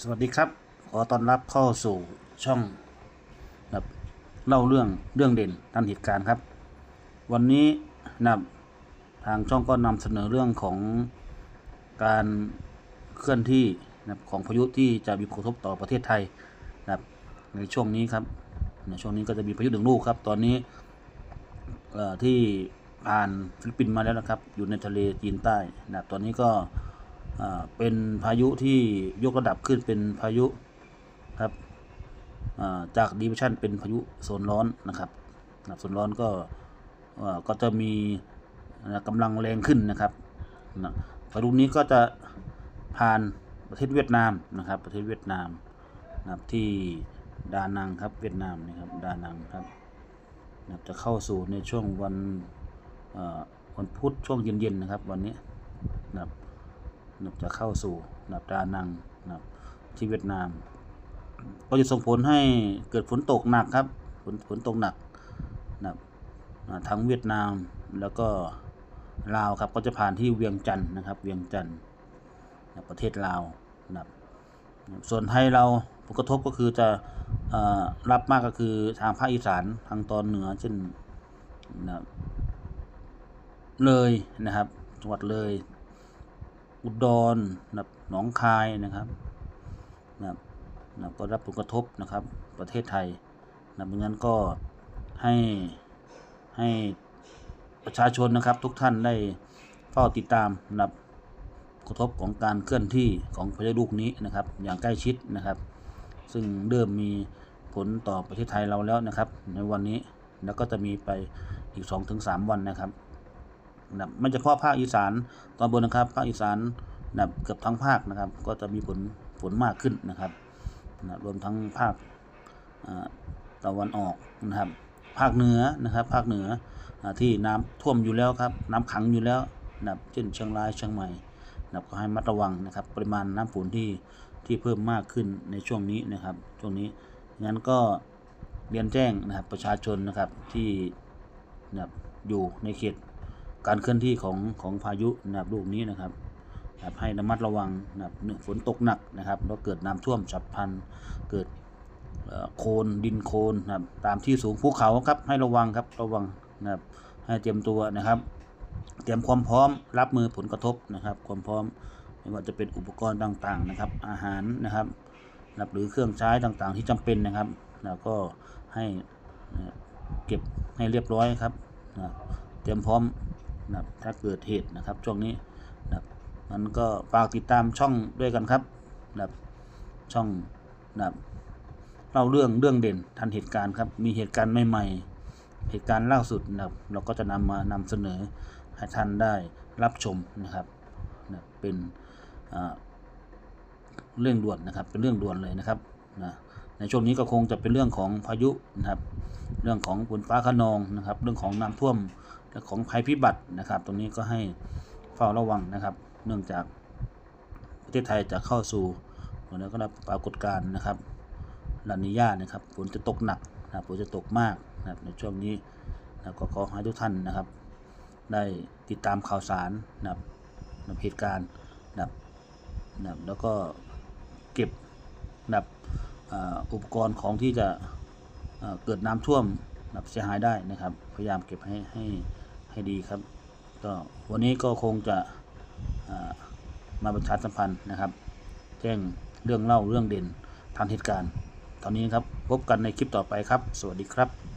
สวัสดีครับ ขอต้อนรับเข้าสู่ช่องแบบเล่าเรื่องเรื่องเด่นทันเหตุการณ์ครับ วันนี้นะทางช่องก็นำเสนอเรื่องของการเคลื่อนที่นะของพายุที่จะมีผลกระทบต่อประเทศไทยนะครับในช่วงนี้ครับในช่วงนี้ก็จะมีพายุหนึ่งลูกครับ ตอนนี้ที่ผ่านฟิลิปปินส์มาแล้วนะครับ อยู่ในทะเลจีนใต้นะตอนนี้ก็ เป็นพายุที่ยกระดับขึ้นเป็นพายุครับจากดี i ชันเป็นพายุโซนร้อนนะครับโซนร้อนก็ก็จะมีกำลังแรงขึ้นนะครับนะพายุนี้ก็จะผ่านประเทศเวียดนามนะครับ ประเทศเวียดนามนะครับที่ดานังครับเวียดนามนะครับดานังครับนะจะเข้าสู่ในช่วงวันวันพุธช่วงเย็นๆนะครับ วันนี้นะครับ นะจะเข้าสู่นับดานังนับที่เวียดนาม ก็จะส่งผลให้เกิดฝนตกหนักครับฝนฝนตกหนักนะครับทั้งเวียดนามแล้วก็ลาวครับก็จะผ่านที่เวียงจันทร์นะครับ เวียงจันทร์นะประเทศลาวนะครับส่วนไทยเราผลกระทบก็คือจะอรับมากก็คือทางภาคอีสานทางตอนเหนือเช่นนะเลยนะครับจังหวัดเลย อุดรนะครับหนองคายนะครับนะครับนะก็รับผลกระทบนะครับ ประเทศไทยนะไม่งั้นก็ให้ให้ประชาชนนะครับทุกท่านได้เฝ้าติดตามนะครับกระทบของการเคลื่อนที่ของพายุลูกนี้นะครับ อย่างใกล้ชิดนะครับ ซึ่งเริ่มมีผลต่อประเทศไทยเราแล้วนะครับ ในวันนี้แล้วก็จะมีไปอีก 2-3 วันนะครับ นับไม่เฉพาะภาคอีสานตอนบนนะครับภาคอีสานนับเกือบทั้งภาคนะครับ ก็จะมีฝนฝนมากขึ้นนะครับนะรวมทั้งภาคตะวันออกนะครับ ภาคเหนือนะครับ ภาคเหนือที่น้ำท่วมอยู่แล้วครับ น้ำขังอยู่แล้วนับเช่นเชียงรายเชียงใหม่นับก็ให้มัดระวังนะครับ ปริมาณน้ำฝนที่ที่เพิ่มมากขึ้นในช่วงนี้นะครับ ช่วงนี้งั้นก็เรียนแจ้งนะครับประชาชนนะครับที่นับอยู่ในเขต การเคลื่อนที่ของของพายุนะครับลูกนี้นะครับครับให้ระมัดระวังนะครับฝนตกหนักนะครับแล้วเกิดน้ำท่วมฉับพลันเกิดโคลนดินโคลนนะครับตามที่สูงภูเขาครับให้ระวังครับระวังนะครับให้เตรียมตัวนะครับ เตรียมความพร้อมรับมือผลกระทบนะครับ ความพร้อมไม่ว่าจะเป็นอุปกรณ์ต่างๆนะครับ อาหารนะครับนะหรือเครื่องใช้ต่างๆ ที่จำเป็นนะครับแล้วก็ให้เก็บให้เรียบร้อยครับนะเตรียมพร้อม นะถ้าเกิดเหตุนะครับช่วงนี้นะมันก็ฝากติดตามช่องด้วยกันครับนะช่องนะเล่าเรื่องเรื่องเด่นทันเหตุการณ์ครับ มีเหตุการณ์ใหม่ๆ เหตุการณ์ล่าสุดนะเราก็จะนำมานำเสนอให้ท่านได้รับชมนะครับนะเป็นเรื่องด่วนนะครับ เป็นเรื่องด่วนเลยนะครับนะในช่วงนี้ก็คงจะเป็นเรื่องของพายุนะครับ เรื่องของฝนฟ้าขนองนะครับ เรื่องของน้ำท่วม ของภัยพิบัตินะครับ ตรงนี้ก็ให้เฝ้าระวังนะครับ เนื่องจากประเทศไทยจะเข้าสู่แล้วก็ปรากฏการณ์นะครับลานิญานะครับฝนจะตกหนักนะฝนจะตกมากนะครับในช่วงนี้นะก็ขอให้ทุกท่านนะครับ ได้ติดตามข่าวสารนะครับเหตุการณ์นะครับนะครับแล้วก็เก็บนะครับอุปกรณ์ของที่จะเกิดน้ำท่วม เสียหายได้นะครับ พยายามเก็บให้ให้ให้ดีครับ ก็วันนี้ก็คงจะามาประชาสัมพันธ์นะครับ แจ้งเรื่องเล่าเรื่องเด่นทางเหตุการณ์ ตอนนี้ครับพบกันในคลิปต่อไปครับ สวัสดีครับ